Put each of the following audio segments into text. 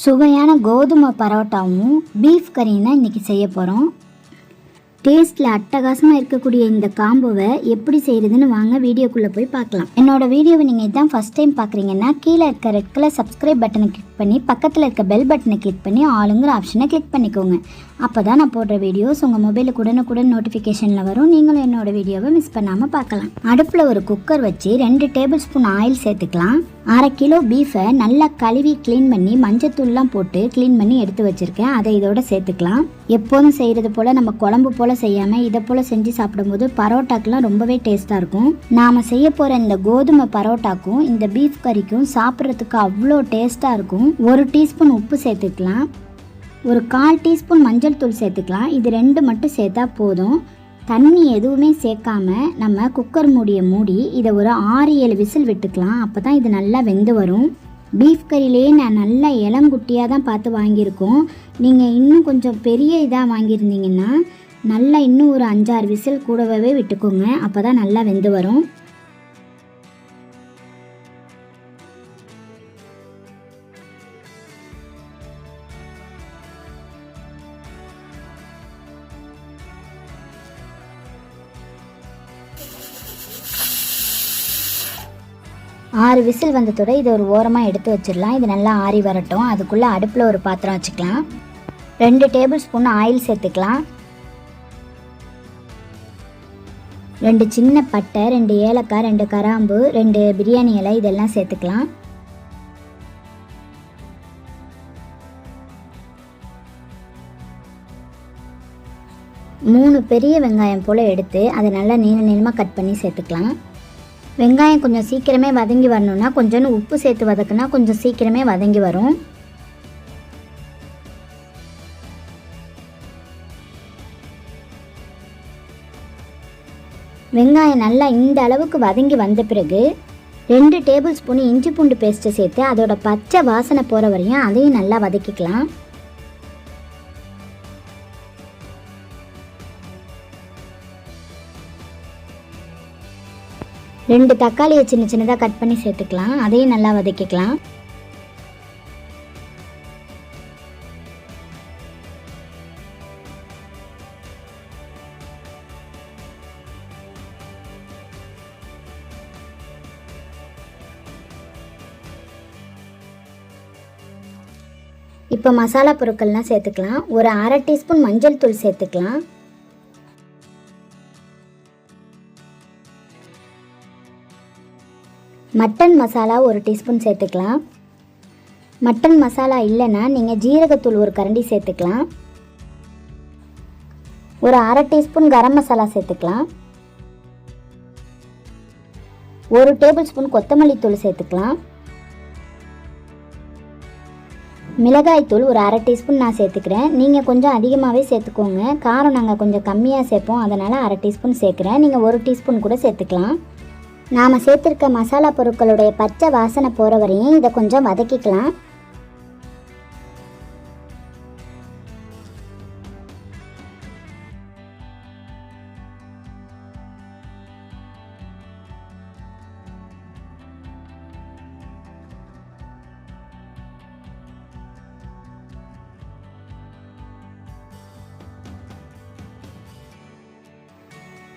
சுவையான கோதுமை பரோட்டாவும் பீஃப் கறியும் தான் இன்றைக்கி செய்ய போகிறோம் டேஸ்ட்டில் அட்டகாசமாக இருக்கக்கூடிய இந்த காம்போவை எப்படி செய்கிறதுன்னு வாங்க வீடியோக்குள்ளே போய் பார்க்கலாம். என்னோட வீடியோவை நீங்கள் இதான் ஃபஸ்ட் டைம் பார்க்குறீங்கன்னா கீழே இருக்க ரெட் கலர் சப்ஸ்கிரைப் பட்டனை கிளிக் பண்ணி பக்கத்தில் இருக்க பெல் பட்டனை கிளிக் பண்ணி ஆளுங்கிற ஆப்ஷனை கிளிக் பண்ணிக்கோங்க. அப்போ தான் நான் போடுற வீடியோஸ் உங்கள் மொபைலுக்கு உடனுக்குடன் நோட்டிஃபிகேஷனில் வரும். நீங்களும் என்னோட வீடியோவை மிஸ் பண்ணாமல் பார்க்கலாம். அடுப்பில் ஒரு குக்கர் வச்சு ரெண்டு டேபிள் ஸ்பூன் ஆயில் சேர்த்துக்கலாம். அரை கிலோ பீஃபை நல்லா கழுவி க்ளீன் பண்ணி மஞ்சத்தூள்லாம் போட்டு க்ளீன் பண்ணி எடுத்து வச்சுருக்கேன். அதை இதோட சேர்த்துக்கலாம். எப்போதும் செய்கிறது போல் நம்ம குழம்பு போல் செய்யாமல் இதை போல் செஞ்சு சாப்பிடும்போது பரோட்டாக்கெலாம் ரொம்பவே டேஸ்ட்டாக இருக்கும். நாம் செய்ய போகிற இந்த கோதுமை பரோட்டாக்கும் இந்த பீஃப் கறிக்கும் சாப்பிட்றதுக்கு அவ்வளோ டேஸ்ட்டாக இருக்கும். ஒரு டீஸ்பூன் உப்பு சேர்த்துக்கலாம். ஒரு கால் டீஸ்பூன் மஞ்சள் தூள் சேர்த்துக்கலாம். இது ரெண்டு மட்டும் சேர்த்தா போதும். தண்ணி எதுவுமே சேர்க்காம நம்ம குக்கர் மூடியை மூடி இதை ஒரு ஆறு ஏழு விசில் விட்டுக்கலாம். அப்போ தான் இது நல்லா வெந்து வரும். பீஃப் கறிலேயே நான் நல்லா இளங்குட்டியாக தான் பார்த்து வாங்கியிருக்கோம். நீங்கள் இன்னும் கொஞ்சம் பெரிய இதாக வாங்கியிருந்தீங்கன்னா நல்லா இன்னும் ஒரு அஞ்சாறு விசில் கூடவே விட்டுக்கோங்க. அப்போ தான் நல்லா வெந்து வரும். ஆறு விசில் வந்ததோட இதை ஒரு ஓரமாக எடுத்து வச்சிடலாம். இது நல்லா ஆறி வரட்டும். அதுக்குள்ளே அடுப்பில் ஒரு பாத்திரம் வச்சுக்கலாம். ரெண்டு டேபிள் ஸ்பூன் ஆயில் சேர்த்துக்கலாம். ரெண்டு சின்ன பட்டை ரெண்டு ஏலக்காய் ரெண்டு கராம்பு ரெண்டு பிரியாணி இலை இதெல்லாம் சேர்த்துக்கலாம். மூணு பெரிய வெங்காயம் போல் எடுத்து அதை நல்லா நீள நீளமாக கட் பண்ணி சேர்த்துக்கலாம். வெங்காயம் கொஞ்சம் சீக்கிரமே வதங்கி வரணும்னா கொஞ்சோண்டு உப்பு சேர்த்து வதக்குனா கொஞ்சம் சீக்கிரமே வதங்கி வரும். வெங்காயம் நல்லா இந்த அளவுக்கு வதங்கி வந்த பிறகு ரெண்டு டேபிள் ஸ்பூன் இஞ்சி பூண்டு பேஸ்ட்டு சேர்த்து அதோட பச்சை வாசனை போகிற வரையும் அதையும் நல்லா வதக்கிக்கலாம். ரெண்டு தக்காளியை சின்ன சின்னதாக கட் பண்ணி சேர்த்துக்கலாம். அதையும் நல்லா வதக்கிக்கலாம். இப்போ மசாலா பொருட்கள்லாம் சேர்த்துக்கலாம். ஒரு அரை டீஸ்பூன் மஞ்சள் தூள் சேர்த்துக்கலாம். மட்டன் மசாலா ஒரு டீஸ்பூன் சேர்த்துக்கலாம். மட்டன் மசாலா இல்லைன்னா நீங்கள் ஜீரகத்தூள் ஒரு கரண்டி சேர்த்துக்கலாம். ஒரு அரை டீஸ்பூன் கரம் மசாலா சேர்த்துக்கலாம். ஒரு டேபிள் ஸ்பூன் கொத்தமல்லி தூள் சேர்த்துக்கலாம். மிளகாய்த்தூள் ஒரு அரை டீஸ்பூன் நான் சேர்த்துக்கிறேன். நீங்கள் கொஞ்சம் அதிகமாகவே சேர்த்துக்கோங்க. காரம் நாங்கள் கொஞ்சம் கம்மியாக சேர்ப்போம். அதனால் அரை டீஸ்பூன் சேர்க்குறேன். நீங்கள் ஒரு டீஸ்பூன் கூட சேர்த்துக்கலாம். நாம் சேர்த்துருக்க மசாலா பொருட்களுடைய பச்சை வாசனை போகிற வரையும் இதை கொஞ்சம் வதக்கிக்கலாம்.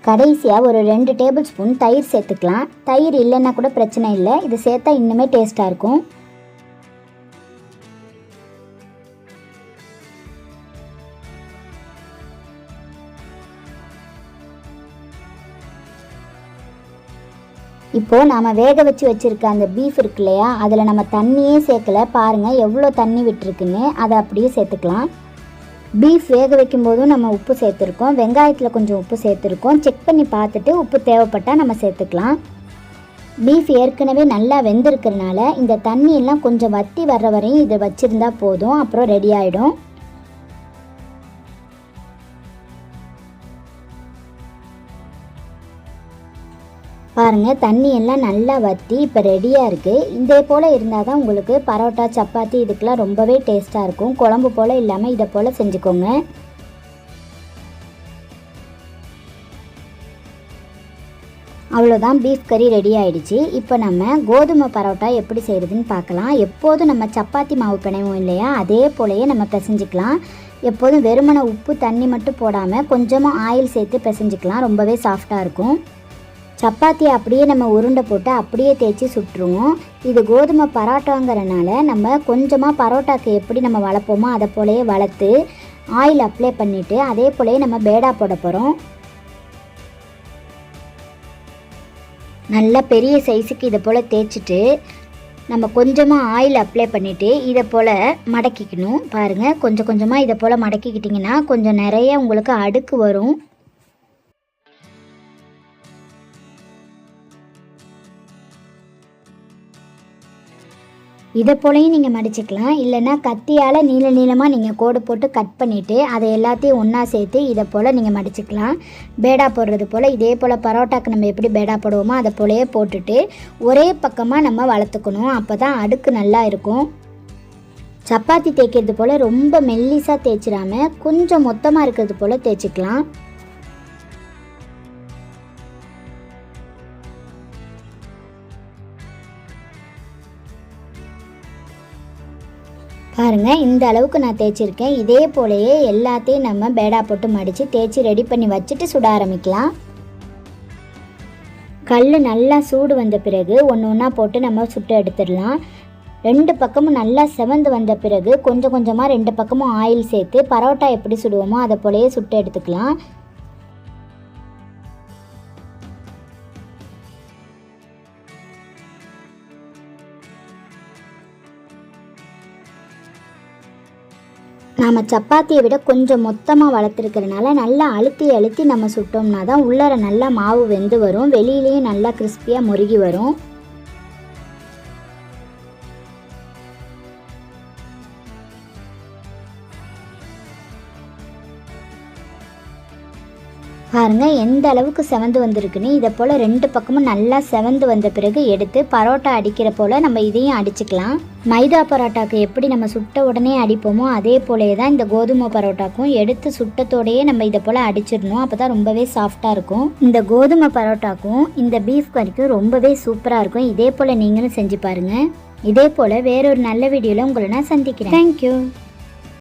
கடைசியாக ஒரு ரெண்டு டேபிள் ஸ்பூன் தயிர் சேர்த்துக்கலாம். தயிர் இல்லைன்னா கூட பிரச்சனை இல்லை. இது சேர்த்தா இன்னுமே டேஸ்ட்டாக இருக்கும். இப்போது நாம் வேக வச்சு வச்சுருக்க அந்த பீஃப் இருக்கு இல்லையா? அதில் நம்ம தண்ணியே சேர்க்கல. பாருங்கள் எவ்வளோ தண்ணி விட்டுருக்குன்னு. அதை அப்படியே சேர்த்துக்கலாம். பீஃப் வேக வைக்கும் போதும் நம்ம உப்பு சேர்த்துருக்கோம். வெங்காயத்தில் கொஞ்சம் உப்பு சேர்த்துருக்கோம். செக் பண்ணி பார்த்துட்டு உப்பு தேவைப்பட்டால் நம்ம சேர்த்துக்கலாம். பீஃப் ஏற்கனவே நல்லா வெந்திருக்கிறனால இந்த தண்ணியெல்லாம் கொஞ்சம் வத்தி வர்ற வரையும் இதை வச்சுருந்தா போதும். அப்புறம் ரெடி ஆகிடும் பாருங்கள் தண்ணி எல்லாம் நல்லா வற்றி இப்போ ரெடியாக இருக்குது இதே போல் இருந்தால் தான் உங்களுக்கு பரோட்டா சப்பாத்தி இதுக்கெலாம் ரொம்பவே டேஸ்ட்டாக இருக்கும். குழம்பு போல் இல்லாமல் இதை போல் செஞ்சுக்கோங்க. அவ்வளோதான் பீஃப் கறி ரெடி ஆயிடுச்சு. இப்போ நம்ம கோதுமை பரோட்டா எப்படி செய்கிறதுன்னு பார்க்கலாம். எப்போதும் நம்ம சப்பாத்தி மாவு பிணைவோம் இல்லையா? அதே போலயே நம்ம பிசைஞ்சிக்கலாம். எப்போதும் வெறுமனை உப்பு தண்ணி மட்டும் போடாமல் கொஞ்சமாக ஆயில் சேர்த்து பிசைஞ்சிக்கலாம். ரொம்பவே சாஃப்டாக இருக்கும். சப்பாத்தியை அப்படியே நம்ம உருண்டை போட்டு அப்படியே தேய்ச்சி சுட்டுருவோம். இது கோதுமை பரோட்டாங்கிறனால நம்ம கொஞ்சமாக பரோட்டாக்கு எப்படி நம்ம வளர்ப்போமோ அதை போலயே வளர்த்து ஆயில் அப்ளை பண்ணிவிட்டு அதே போலயே நம்ம பேடா போட போகிறோம் நல்லா பெரிய சைஸுக்கு இதை போல் தேய்ச்சிட்டு நம்ம கொஞ்சமாக ஆயில் அப்ளை பண்ணிவிட்டு இதை போல் மடக்கிக்கணும். பாருங்கள் கொஞ்சம் கொஞ்சமாக இதை போல் மடக்கிக்கிட்டிங்கன்னா கொஞ்சம் நிறைய உங்களுக்கு அடுக்கு வரும். இதை போலையும் நீங்கள் மடிச்சுக்கலாம். இல்லைன்னா கத்தியால் நீள நீளமாக நீங்கள் கோடு போட்டு கட் பண்ணிவிட்டு அதை எல்லாத்தையும் ஒன்றா சேர்த்து இதை போல் நீங்கள் மடிச்சுக்கலாம். பேடா போடுறது போல் இதே போல் பரோட்டாக்கு நம்ம எப்படி பேடா போடுவோமோ அதை போலயே போட்டுட்டு ஒரே பக்கமாக நம்ம வளர்த்துக்கணும். அப்போ தான் அடுக்கு நல்லா இருக்கும். சப்பாத்தி தேய்க்கிறது போல் ரொம்ப மெல்லிஸாக தேய்ச்சிடாமல் கொஞ்சம் மொத்தமாக இருக்கிறது போல் தேய்ச்சிக்கலாம். பாருங்கள் இந்த அளவுக்கு நான் தேய்ச்சிருக்கேன். இதே போலயே எல்லாத்தையும் நம்ம பேடா போட்டு மடித்து தேய்ச்சி ரெடி பண்ணி வச்சுட்டு சுட ஆரம்பிக்கலாம். கல் நல்லா சூடு வந்த பிறகு ஒன்று ஒன்றா போட்டு நம்ம சுட்டு எடுத்துடலாம். ரெண்டு பக்கமும் நல்லா செவந்து வந்த பிறகு கொஞ்சம் கொஞ்சமாக ரெண்டு பக்கமும் ஆயில் சேர்த்து பரோட்டா எப்படி சுடுவோமோ அதை போலயே சுட்டு எடுத்துக்கலாம். நம்ம சப்பாத்தியை விட கொஞ்சம் மொத்தமாக வளர்த்துருக்கறனால நல்லா அழுத்தி அழுத்தி நம்ம சுட்டோம்னா தான் உள்ளார நல்லா மாவு வெந்து வரும். வெளியிலையும் நல்லா கிறிஸ்பியாக முருகி வரும். பாருங்க எந்த அளவுக்கு செவந்து வந்திருக்குன்னு. இதை போல் ரெண்டு பக்கமும் நல்லா செவந்து வந்த பிறகு எடுத்து பரோட்டா அடிக்கிற போல் நம்ம இதையும் அடிச்சுக்கலாம். மைதா பரோட்டாக்கு எப்படி நம்ம சுட்ட உடனே அடிப்போமோ அதே போலே தான் இந்த கோதுமை பரோட்டாக்கும் எடுத்து சுட்டத்தோடையே நம்ம இதை போல் அடிச்சிடணும். அப்போ தான் ரொம்பவே சாஃப்டாக இருக்கும். இந்த கோதுமை பரோட்டாக்கும் இந்த பீஃப் கறிக்கும் ரொம்பவே சூப்பராக இருக்கும். இதே போல் நீங்களும் செஞ்சு பாருங்கள் இதே போல் வேறொரு நல்ல வீடியோவில் உங்களை நான் சந்திக்கிறேன். தேங்க்யூ